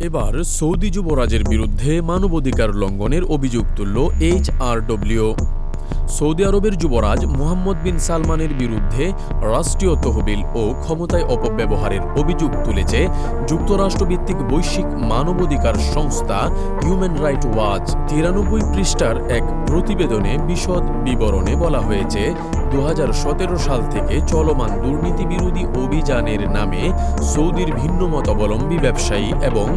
এবার সৌদি যুবরাজের বিরুদ্ধে মানবাধিকার লঙ্ঘনের অভিযোগ তুলল এইচআরডব্লিউ সৌদি আরবের যুবরাজ মোহাম্মদ বিন সালমানের বিরুদ্ধে রাষ্ট্রীয় তহবিল ও ক্ষমতায় অপব্যবহারের অভিযোগ তুলেছে যুক্তরাষ্ট্রভিত্তিক বৈশ্বিক মানবাধিকার সংস্থা হিউম্যান রাইট ওয়াচ তিরানব্বই পৃষ্ঠার এক প্রতিবেদনে বিশদ বিবরণে বলা হয়েছে দু হাজার সতেরো সাল থেকে চলমান দুর্নীতি বিরোধী অভিযানের নামে সৌদির ভিন্ন মতাবলম্বী ব্যবসায়ী এবং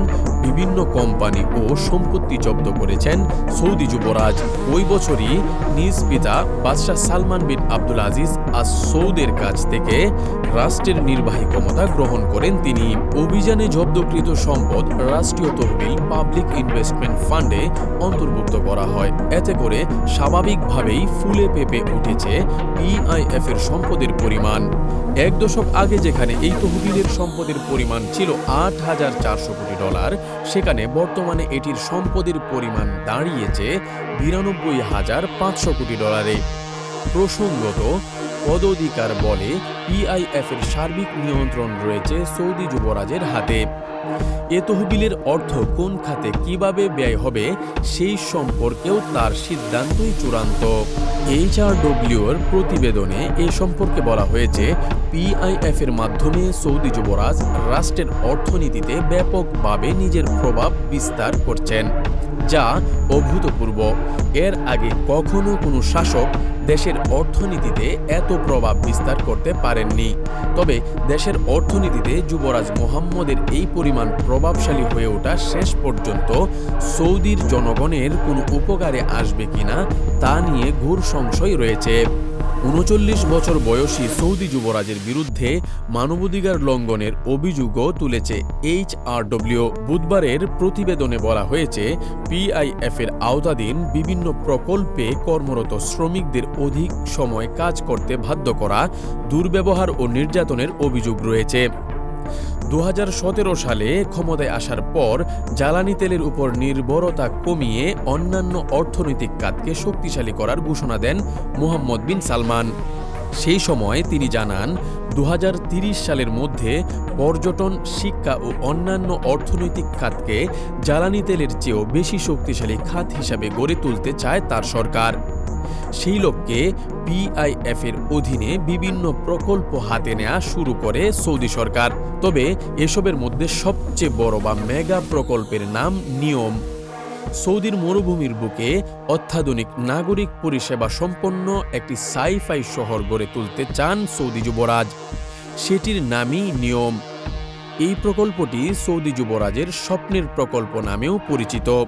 বিভিন্ন কোম্পানি ও সম্পত্তি জব্দ করেছেন সৌদি যুবরাজ। ওই বছরই নিজ পিতা বাদশাহ সালমান বিন আব্দুল আজিজ আজ সৌদের কাছ থেকে রাষ্ট্রের নির্বাহী ক্ষমতা গ্রহণ করেন তিনি। অভিযানে জব্দকৃত সম্পদ রাষ্ট্রীয় তহবিল পাবলিক ইনভেস্টমেন্ট ফান্ডে অন্তর্ভুক্ত করা হয়। এতে করে স্বাভাবিকভাবেই ফুলে পেপে উঠেছে পিআইএফ এর সম্পদের পরিমাণ। এক দশক আগে যেখানে এই তহবিলের সম্পদের পরিমাণ ছিল আট হাজার চারশো কোটি ডলার, সেখানে বর্তমানে এটির সম্পদের পরিমাণ দাঁড়িয়েছে বিরানব্বই হাজার পাঁচশো কোটি ডলারে। প্রসঙ্গত পদধিকার বলে পিআইএফ এর সার্বিক নিয়ন্ত্রণ রয়েছে সৌদি যুবরাজের হাতে। এ তহবিলের অর্থ কোন খাতে কীভাবে ব্যয় হবে সেই সম্পর্কেও তার সিদ্ধান্তই চূড়ান্ত। এইচআরডব্লিউর প্রতিবেদনে এ সম্পর্কে বলা হয়েছে পিআইএফ এর মাধ্যমে সৌদি যুবরাজ রাষ্ট্রের অর্থনীতিতে ব্যাপকভাবে নিজের প্রভাব বিস্তার করছেন, যা অভূতপূর্ব। এর আগে কখনো কোনো শাসক দেশের অর্থনীতিতে এত প্রভাব বিস্তার করতে পারেননি। তবে দেশের অর্থনীতিতে যুবরাজ মোহাম্মদের এই পরিমাণ প্রভাবশালী হয়ে ওঠা শেষ পর্যন্ত সৌদির জনগণের কোনো উপকারে আসবে কিনা তা নিয়ে ঘোর সংশয় রয়েছে। উনচল্লিশ বছর বয়সী সৌদি যুবরাজের বিরুদ্ধে মানবাধিকার লঙ্ঘনের অভিযোগও তুলেছে এইচআরডব্লিউ বুধবারের প্রতিবেদনে বলা হয়েছে পিআইএফ এর আওতাধীন বিভিন্ন প্রকল্পে কর্মরত শ্রমিকদের অধিক সময় কাজ করতে বাধ্য করা, দুর্ব্যবহার ও নির্যাতনের অভিযোগ রয়েছে। দু হাজার সতেরো সালে ক্ষমতায় আসার পর জ্বালানি তেলের উপর নির্ভরতা কমিয়ে অন্যান্য অর্থনৈতিক কাজকে শক্তিশালী করার ঘোষণা দেন মোহাম্মদ বিন সালমান। সেই সময় তিনি জানান দু সালের মধ্যে পর্যটন, শিক্ষা ও অন্যান্য অর্থনৈতিক খাতকে জ্বালানি তেলের চেয়েও বেশি শক্তিশালী খাত হিসাবে গড়ে তুলতে চায় তার সরকার। সেই লক্ষ্যে পিআইএফ এর অধীনে বিভিন্ন প্রকল্প হাতে নেওয়া শুরু করে সৌদি সরকার। তবে এসবের মধ্যে সবচেয়ে বড় বা মেগা প্রকল্পের নাম নিয়ম। সৌদির মরুভূমির বুকে অত্যাধুনিক নাগরিক পরিষেবা সম্পন্ন একটি সাইফাই শহর গড়ে তুলতে চান সৌদি যুবরাজ। সেটির নামই নিয়ম। এই প্রকল্পটি সৌদি যুবরাজের স্বপ্নের প্রকল্প নামেও পরিচিত।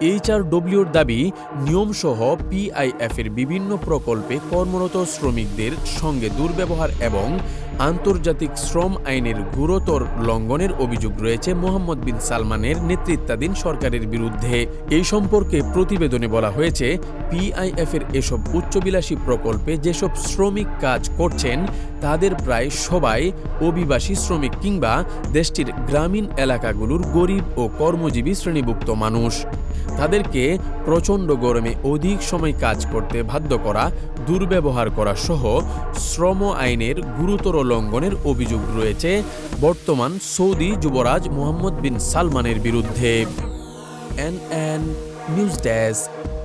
এইচআরডব্লিউর দাবি, নিয়মসহ পিআইএফ এর বিভিন্ন প্রকল্পে কর্মরত শ্রমিকদের সঙ্গে দুর্ব্যবহার এবং আন্তর্জাতিক শ্রম আইনের গুরুতর লঙ্ঘনের অভিযোগ রয়েছে মোহাম্মদ বিন সালমানের নেতৃত্বাধীন সরকারের বিরুদ্ধে। এই সম্পর্কে প্রতিবেদনে বলা হয়েছে পিআইএফ এর এসব উচ্চবিলাসী প্রকল্পে যেসব শ্রমিক কাজ করছেন, তাদের প্রায় সবাই অভিবাসী শ্রমিক কিংবা দেশটির গ্রামীণ এলাকাগুলোর গরিব ও কর্মজীবী শ্রেণীভুক্ত মানুষ। তাদেরকে প্রচণ্ড গরমে অধিক সময় কাজ করতে বাধ্য করা, দুর্ব্যবহার করা সহ শ্রম আইনের গুরুতর লঙ্ঘনের অভিযোগ রয়েছে বর্তমান সৌদি যুবরাজ মোহাম্মদ বিন সালমানের বিরুদ্ধে। N N news desk.